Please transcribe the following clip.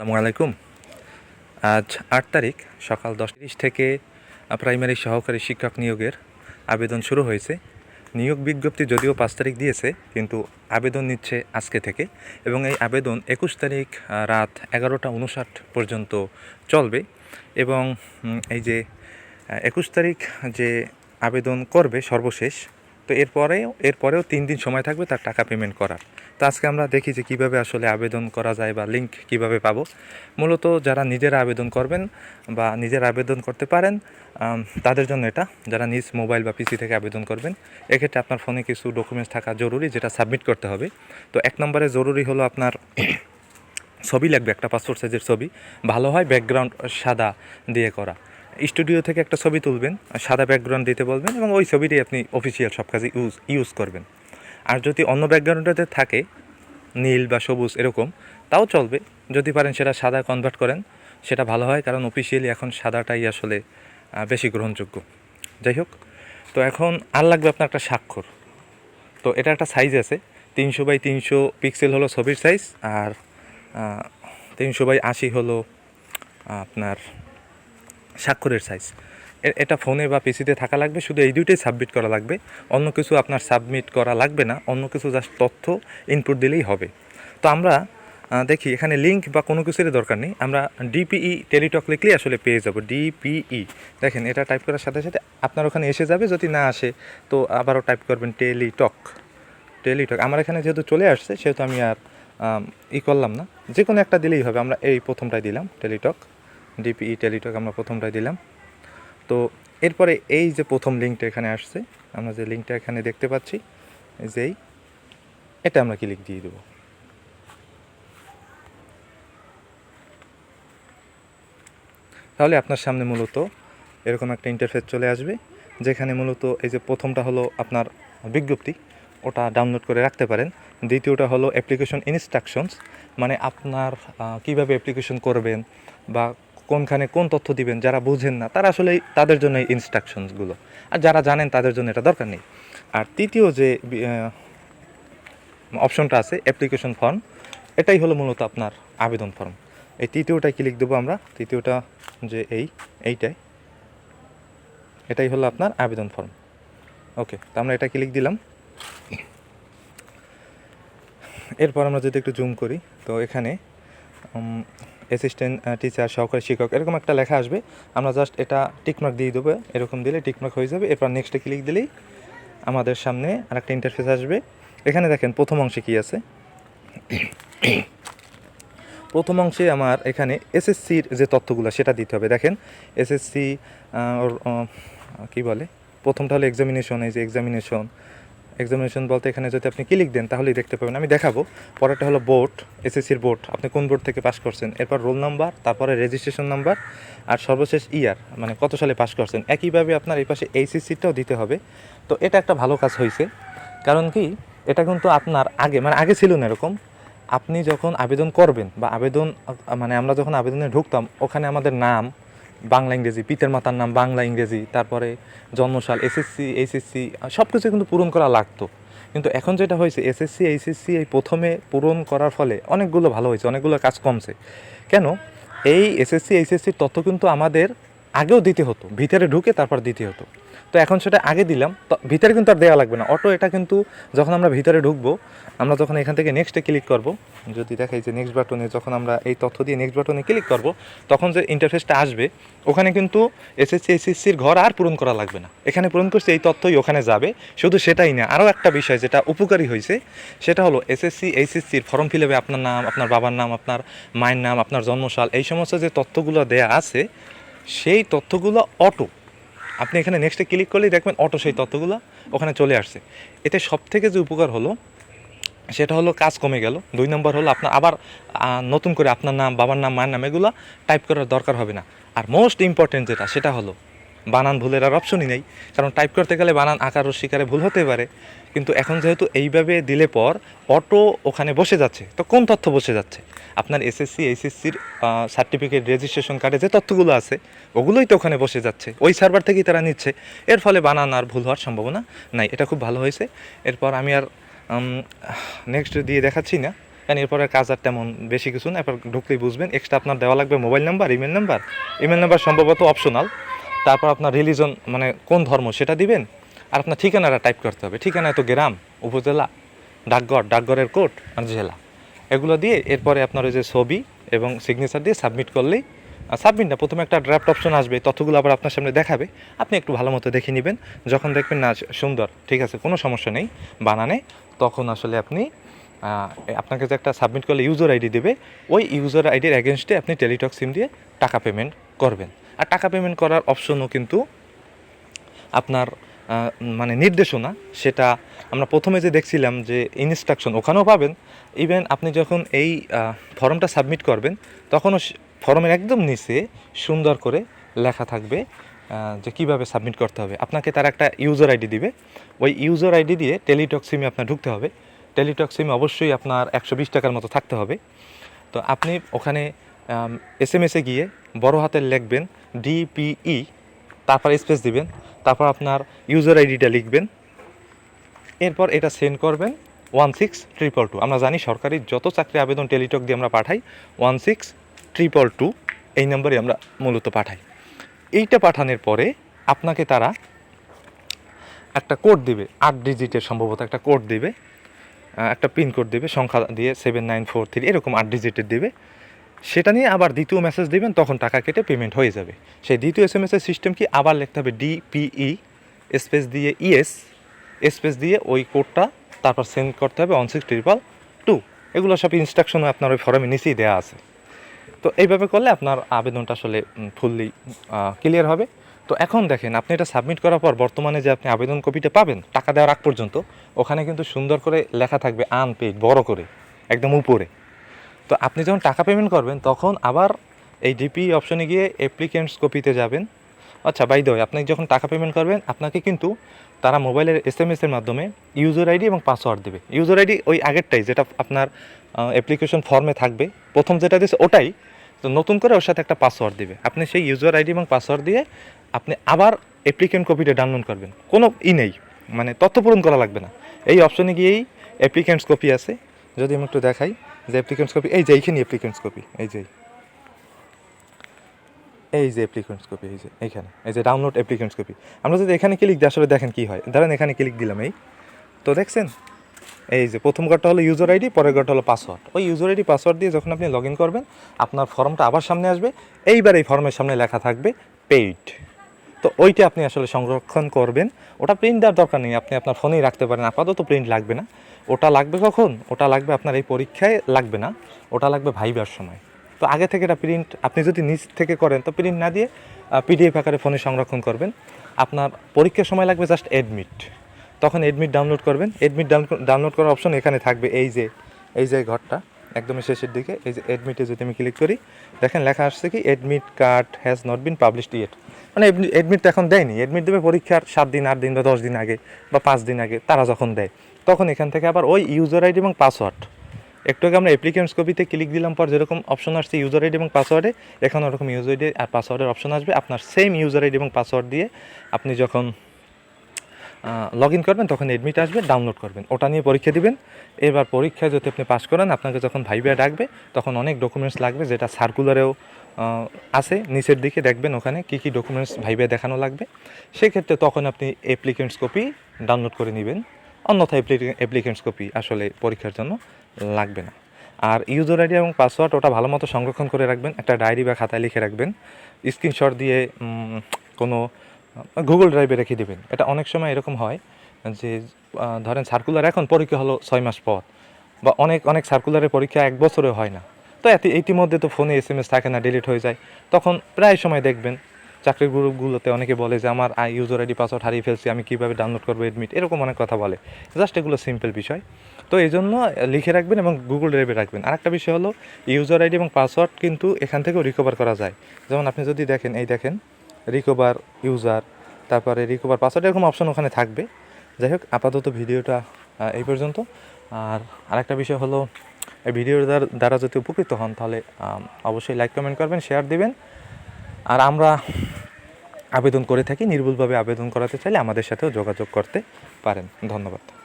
আসসালামু আলাইকুম। আজ আট তারিখ, সকাল দশ তিরিশ থেকে প্রাইমারি সহকারী শিক্ষক নিয়োগের আবেদন শুরু হয়েছে। নিয়োগ বিজ্ঞপ্তি যদিও পাঁচ তারিখ দিয়েছে, কিন্তু আবেদন নিচ্ছে আজকে থেকে এবং এই আবেদন একুশ তারিখ রাত এগারোটা উনষাট পর্যন্ত চলবে এবং এই যে একুশ তারিখ যে আবেদন করবে সর্বশেষ, তো এরপরেও এরপরেও তিন দিন সময় থাকবে তার টাকা পেমেন্ট করার। তো আজকে আমরা দেখি যে কীভাবে আসলে আবেদন করা যায় বা লিঙ্ক কীভাবে পাবো। মূলত যারা নিজেরা আবেদন করবেন বা নিজের আবেদন করতে পারেন তাদের জন্য এটা। যারা নিজ মোবাইল বা পিসি থেকে আবেদন করবেন, এক্ষেত্রে আপনার ফোনে কিছু ডকুমেন্টস থাকা জরুরি যেটা সাবমিট করতে হবে। তো এক নম্বরে জরুরি হলো আপনার ছবি লাগবে, একটা পাসপোর্ট সাইজের ছবি। ভালো হয় ব্যাকগ্রাউন্ড সাদা দিয়ে করা। স্টুডিও থেকে একটা ছবি তুলবেন, সাদা ব্যাকগ্রাউন্ড দিতে বলবেন এবং ওই ছবিটাই আপনি অফিসিয়াল সব কাজে ইউজ ইউজ করবেন। আর যদি অন্য ব্যাকগ্রাউন্ডটাতে থাকে, নীল বা সবুজ এরকম, তাও চলবে। যদি পারেন সেটা সাদা কনভার্ট করেন, সেটা ভালো হয়, কারণ অফিসিয়ালি এখন সাদাটাই আসলে বেশি গ্রহণযোগ্য। যাই হোক, তো এখন আর লাগবে আপনার একটা স্বাক্ষর। তো এটা একটা সাইজ আছে, তিনশো বাই তিনশো পিক্সেল হলো ছবির সাইজ আর তিনশো বাই আশি হলো আপনার স্বাক্ষরের সাইজ এটা ফোনে বা পিসিতে থাকা লাগবে, শুধু এই দুইটাই সাবমিট করা লাগবে। অন্য কিছু আপনার সাবমিট করা লাগবে না, অন্য কিছু জাস্ট তথ্য ইনপুট দিলেই হবে। তো আমরা দেখি, এখানে লিঙ্ক বা কোনো কিছুরই দরকার নেই। আমরা ডিপিই টেলিটক লিখলেই আসলে পেয়ে যাব ডিপিই দেখেন, এটা টাইপ করার সাথে সাথে আপনার ওখানে এসে যাবে, যদি না আসে, তো আবারও টাইপ করবেন টেলিটক টেলিটক আমার এখানে যেহেতু চলে আসছে, সেহেতু আমি আর ই করলাম না। যে কোনো একটা দিলেই হবে, আমরা এই প্রথমটাই দিলাম টেলিটক ডিপিই টেলিটক আমরা প্রথমটাই দিলাম। তো এরপরে এই যে প্রথম লিঙ্কটা এখানে আসছে আমরা যে লিঙ্কটা এখানে দেখতে পাচ্ছি এই যে এই, এটা আমরা ক্লিক দিয়ে দেবো? তাহলে আপনার সামনে মূলত এরকম একটা ইন্টারফেস চলে আসবে যেখানে মূলত এই যে প্রথমটা হলো আপনার বিজ্ঞপ্তি ওটা ডাউনলোড করে রাখতে পারেন। দ্বিতীয়টা হলো অ্যাপ্লিকেশন ইনস্ট্রাকশনস মানে আপনার কীভাবে অ্যাপ্লিকেশন করবেন বা কোনখানে কোন তথ্য দিবেন যারা বুঝেন না, তারা আসলে তাদের জন্য এই ইনস্ট্রাকশনসগুলো আর যারা জানেন তাদের জন্য এটা দরকার নেই। আর তৃতীয় যে অপশনটা আছে অ্যাপ্লিকেশন ফর্ম এটাই হলো মূলত আপনার আবেদন ফর্ম এই তৃতীয়টায় ক্লিক দেবো আমরা, তৃতীয়টা যে এই, এইটাই। এটাই হলো আপনার আবেদন ফর্ম ওকে তো আমরা এটা ক্লিক দিলাম। এরপর আমরা যদি একটু জুম করি, তো এখানে অ্যাসিস্ট্যান্ট টিচার সহকারী শিক্ষক, এরকম একটা লেখা আসবে। আমরা জাস্ট এটা টিকমার্ক দিয়ে দেবো, এরকম দিলে টিকমার্ক হয়ে যাবে। এরপর নেক্সটে ক্লিক দিলেই আমাদের সামনে আরেকটা ইন্টারফেস আসবে। এখানে দেখেন প্রথম অংশে কি আছে? প্রথম অংশে আমার এখানে এসএসসির যে তথ্যগুলো, সেটা দিতে হবে। দেখেন এসএসসি ওর কি বলে? প্রথমটা হলো এক্সামিনেশন এই যে এক্সামিনেশন এক্সামিনেশন বলতে এখানে যদি আপনি ক্লিক দেন, তাহলেই দেখতে পাবেন। আমি দেখাবো। পরেরটা হলো বোর্ড এসএসসির বোর্ড আপনি কোন বোর্ড থেকে পাস করছেন? এরপর রোল নাম্বার তারপরে রেজিস্ট্রেশন নাম্বার আর সর্বশেষ ইয়ার মানে কত সালে পাস করছেন? একইভাবে আপনার এই পাশে এইচএসসিটাও দিতে হবে। তো এটা একটা ভালো কাজ হয়েছে। কারণ কি? এটা কিন্তু আপনার আগে মানে আগে ছিল না এরকম। আপনি যখন আবেদন করবেন বা আবেদন মানে আমরা যখন আবেদনে ঢুকতাম, ওখানে আমাদের নাম বাংলা ইংরেজি, পিতার মাতার নাম বাংলা ইংরেজি, তারপরে জন্মসাল এসএসসি এইচএসসি সব কিছু কিন্তু পূরণ করা লাগতো। কিন্তু এখন যেটা হয়েছে এসএসসি এইচএসসি এই প্রথমে পূরণ করার ফলে অনেকগুলো ভালো হয়েছে, অনেকগুলো কাজ কমছে। কেন? এই এসএসসি এইচএসসির তথ্য কিন্তু আমাদের আগেও দিতে হতো, ভিতরে ঢুকে তারপর দিতে হতো। তো এখন সেটা আগে দিলাম, তো ভিতরে কিন্তু আর দেওয়া লাগবে না। অটো এটা কিন্তু যখন আমরা ভিতরে ঢুকবো, আমরা যখন এখান থেকে নেক্সটে ক্লিক করব, যদি দেখাই যে নেক্সট বাটনে যখন আমরা এই তথ্য দিয়ে নেক্সট বাটনে ক্লিক করব, তখন যে ইন্টারফেসটা আসবে, ওখানে কিন্তু এসএসসি এসএসসির ঘর আর পূরণ করা লাগবে না। এখানে পূরণ করছে এই তথ্যই ওখানে যাবে, শুধু সেটাই না আরও একটা বিষয় যেটা উপকারী হয়েছে, সেটা হলো এসএসসি এইচএসসির ফর্ম ফিল আপনার নাম, আপনার বাবার নাম, আপনার মায়ের নাম, আপনার জন্মসাল, এই সমস্ত যে তথ্যগুলো দেয়া আছে সেই তথ্যগুলো অটো আপনি এখানে নেক্সটে ক্লিক করলেই দেখবেন অটো সেই তথ্যগুলো ওখানে চলে আসছে। এতে সব থেকে যে উপকার হলো, সেটা হলো কাজ কমে গেল। দুই নম্বর হলো আপনার আবার নতুন করে আপনার নাম, বাবার নাম, মায়ের নাম এগুলো টাইপ করার দরকার হবে না। আর মোস্ট ইম্পর্টেন্ট যেটা, সেটা হলো বানান ভুলের আর অপশনই নেই। কারণ টাইপ করতে গেলে বানান আকার ও শিকারে ভুল হতে পারে। কিন্তু এখন যেহেতু এইভাবে দিলে পর অটো ওখানে বসে যাচ্ছে, তো কোন তথ্য বসে যাচ্ছে? আপনার এসএসসি এইচএসসির সার্টিফিকেট রেজিস্ট্রেশন কার্ডে যে তথ্যগুলো আছে, ওগুলোই তো ওখানে বসে যাচ্ছে। ওই সার্ভার থেকেই তারা নিচ্ছে। এর ফলে বানান আর ভুল হওয়ার সম্ভাবনা নাই। এটা খুব ভালো হয়েছে। এরপর আমি আর নেক্সট দিয়ে দেখাচ্ছি না। কারণ এরপরে কাজ আর তেমন বেশি কিছু না। এরপর ঢুকলেই বুঝবেন। এক্সট্রা আপনার দেওয়া লাগবে mobile number email number email number সম্ভবত অপশনাল তারপর আপনার রিলিজন মানে কোন ধর্ম সেটা দিবেন? আর আপনার ঠিকানাটা টাইপ করতে হবে। ঠিকানায় তো গ্রাম, উপজেলা, ডাকঘর, ডাকঘরের কোর্ট আর জেলা। এগুলো দিয়ে এরপরে আপনার ওই যে ছবি এবং সিগনেচার দিয়ে সাবমিট করলেই সাবমিট না, প্রথমে একটা ড্রাফট অপশন আসবে তথ্যগুলো আবার আপনার সামনে দেখাবে। আপনি একটু ভালো মতো দেখে নেবেন। যখন দেখবেন, না সুন্দর, ঠিক আছে, কোনো সমস্যা নেই, বানানে, তখন আসলে আপনি আপনাকে যে একটা সাবমিট করলে ইউজার আইডি দেবে, ওই ইউজার আইডির অ্যাগেনস্টে আপনি টেলিটক সিম দিয়ে টাকা পেমেন্ট করবেন। আর টাকা পেমেন্ট করার অপশনও কিন্তু আপনার মানে নির্দেশনা, সেটা আমরা প্রথমে যে দেখছিলাম যে ইনস্ট্রাকশন ওখানেও পাবেন। ইভেন আপনি যখন এই ফর্মটা সাবমিট করবেন, তখনও ফর্মের একদম নিচে সুন্দর করে লেখা থাকবে যে কীভাবে সাবমিট করতে হবে। আপনাকে তার একটা ইউজার আইডি দিবে। ওই ইউজার আইডি দিয়ে টেলিটক সিমে আপনার ঢুকতে হবে। টেলিটক সিমে অবশ্যই আপনার একশো বিশ টাকার মতো থাকতে হবে। তো আপনি ওখানে এস এম এসে গিয়ে বড় হাতের লিখবেন ডিপিই তারপর স্পেস দিবেন। তারপর আপনার ইউজার আইডিটা লিখবেন। এরপর এটা সেন্ড করবেন ওয়ান সিক্স ট্রিপল টু আমরা জানি সরকারি যত চাকরি আবেদন টেলিটক দিয়ে আমরা পাঠাই ওয়ান সিক্স ট্রিপল টু এই নম্বরে আমরা মূলত পাঠাই। এইটা পাঠানোর পরে আপনাকে তারা একটা কোড দিবে, আট ডিজিটের সম্ভবত একটা কোড দিবে একটা পিন কোড দিবে, সংখ্যা দিয়ে সেভেন নাইন ফোর থ্রি এরকম আট ডিজিটের দিবে। সেটা নিয়ে আবার দ্বিতীয় মেসেজ দিবেন, তখন টাকা কেটে পেমেন্ট হয়ে যাবে। সেই দ্বিতীয় এস এম এস এর সিস্টেম কি? আবার লিখতে হবে ডিপিই স্পেস দিয়ে ইএস স্পেস দিয়ে ওই কোডটা তারপর সেন্ড করতে হবে ওয়ান সিক্স ট্রিপল টু এগুলো সব ইনস্ট্রাকশন আপনার ওই ফর্মে নিচেই দেওয়া আছে। তো এইভাবে করলে আপনার আবেদনটা আসলে ফুললি ক্লিয়ার হবে। তো এখন দেখেন, আপনি এটা সাবমিট করার পর বর্তমানে যে আপনি আবেদন কপিটা পাবেন, টাকা দেওয়ার আগ পর্যন্ত, ওখানে কিন্তু সুন্দর করে লেখা থাকবে আনপেড বড় করে, একদম উপরে। তো আপনি যখন টাকা পেমেন্ট করবেন, তখন আবার এই ডিপি অপশনে গিয়ে অ্যাপ্লিকেন্টস কপিতে যাবেন। আচ্ছা বাই দ্য আপনি যখন টাকা পেমেন্ট করবেন, আপনাকে কিন্তু তারা মোবাইলের এস এম এসের মাধ্যমে ইউজার আইডি এবং পাসওয়ার্ড দেবে। ইউজার আইডি ওই আগেরটাই, যেটা আপনার অ্যাপ্লিকেশন ফর্মে থাকবে। প্রথম যেটা দিয়েছে ওটাই। তো নতুন করে ওর সাথে একটা পাসওয়ার্ড দেবে। আপনি সেই ইউজার আইডি এবং পাসওয়ার্ড দিয়ে আপনি আবার অ্যাপ্লিকেন্ট কপিটা ডাউনলোড করবেন। কোনো ই নেই। মানে তথ্য পূরণ করা লাগবে না। এই অপশনে গিয়েই অ্যাপ্লিকেন্টস কপি আছে। যদি আমি একটু দেখাই। যে অ্যাপ্লিকেন্টস কপি এই যে এইখানে অ্যাপ্লিকেন্টস কপি এই যে। এই যে অ্যাপ্লিকেন্টস কপি এই যে এইখানে, এই যে ডাউনলোড অ্যাপ্লিকেন্টস কপি আমরা যদি এখানে ক্লিক দিই, আসলে দেখেন কি হয়। ধরেন এখানে ক্লিক দিলাম এই। তো দেখছেন? এই যে প্রথম ঘরটা হলো ইউজার আইডি পরের ঘরটা হলো পাসওয়ার্ড ওই ইউজার আইডি পাসওয়ার্ড দিয়ে যখন আপনি লগ ইন করবেন, আপনার ফর্মটা আবার সামনে আসবে। এইবার এই ফর্মের সামনে লেখা থাকবে পেইড তো ওইটা আপনি আসলে সংরক্ষণ করবেন। ওটা প্রিন্ট দেওয়ার দরকার নেই। আপনি আপনার ফোনেই রাখতে পারেন। আপাতত প্রিন্ট লাগবে না। ওটা লাগবে কখন? ওটা লাগবে আপনার এই পরীক্ষায়, লাগবে না। ওটা লাগবে ভাইবার সময়। তো আগে থেকে এটা প্রিন্ট আপনি যদি নিজ থেকে করেন, তো প্রিন্ট না দিয়ে পিডিএফ আকারে ফোনে সংরক্ষণ করবেন। আপনার পরীক্ষার সময় লাগবে জাস্ট অ্যাডমিট তখন অ্যাডমিট ডাউনলোড করবেন। অ্যাডমিট ডাউনলোড করার অপশন এখানে থাকবে এই যে এই যে ঘরটা একদমই শেষের দিকে। এই যে অ্যাডমিটে যদি আমি ক্লিক করি, দেখেন লেখা আসছে কি admit card has not been published yet মানে অ্যাডমিট এখন দেয়নি। অ্যাডমিট দেবে পরীক্ষার সাত দিন, আট দিন বা দশ দিন আগে বা পাঁচ দিন আগে, তারা যখন দেয়। তখন এখান থেকে আবার ওই ইউজার আইডি এবং পাসওয়ার্ড একটু আগে আমরা অ্যাপ্লিকেন্টস কপিতে ক্লিক দিলাম পর যেরকম অপশন আসছে ইউজার আইডি এবং পাসওয়ার্ডে এখন ওরকম ইউজার আইডি আর পাসওয়ার্ডের অপশন আসবে। আপনার সেম ইউজার আইডি এবং পাসওয়ার্ড দিয়ে আপনি যখন লগ ইন করবেন, তখন এডমিট আসবে ডাউনলোড করবেন। ওটা নিয়ে পরীক্ষা দিবেন। এবার পরীক্ষায় যদি আপনি পাস করেন, আপনাকে যখন ভাইবা ডাকবে, তখন অনেক ডকুমেন্টস লাগবে যেটা সার্কুলারেও আছে। নিচের দিকে দেখবেন ওখানে কী কী ডকুমেন্টস ভাইবা দেখানো লাগবে। সেক্ষেত্রে তখন আপনি অ্যাপ্লিকেন্টস কপি ডাউনলোড করে নেবেন। অন্যথায় অ্যাপ্লিকেন্টস কপি আসলে পরীক্ষার জন্য লাগবে না। আর ইউজার আইডি এবং পাসওয়ার্ড ওটা ভালো মতো সংরক্ষণ করে রাখবেন, একটা ডায়েরি বা খাতায় লিখে রাখবেন স্ক্রিনশট দিয়ে কোনো গুগল ড্রাইভে রেখে দেবেন। এটা অনেক সময় এরকম হয় যে ধরেন সার্কুলার এখন পরীক্ষা হলো ছয় মাস পর বা অনেক অনেক সার্কুলারের পরীক্ষা এক বছরে হয় না। তো এত, ইতিমধ্যে তো ফোনে এস এম এস থাকে না ডিলিট হয়ে যায়। তখন প্রায় সময় দেখবেন চাকরির গ্রুপগুলোতে অনেকে বলে যে, আমার আই ইউজার আইডি পাসওয়ার্ড হারিয়ে ফেলছি, আমি কীভাবে ডাউনলোড করব এডমিট এরকম অনেক কথা বলে। জাস্ট এগুলো সিম্পল বিষয়। তো এই জন্য লিখে রাখবেন এবং গুগল ড্রাইভে রাখবেন। আরেকটা বিষয় হলো ইউজার আইডি এবং পাসওয়ার্ড কিন্তু এখান থেকেও রিকভার করা যায়। যেমন আপনি যদি দেখেন, এই দেখেন রিকভার ইউজার তারপরে রিকভার পাসওয়ার্ড এরকম অপশন ওখানে থাকবে। যাই হোক, আপাতত ভিডিওটা এই পর্যন্ত। আর আরেকটা বিষয় হলো, এই ভিডিওর দ্বারা যদি উপকৃত হন, তাহলে অবশ্যই লাইক কমেন্ট করবেন শেয়ার দিবেন। আর আমরা আবেদন করে থাকি, নির্ভুলভাবে আবেদন করাতে চাইলে আমাদের সাথেও যোগাযোগ করতে পারেন। ধন্যবাদ।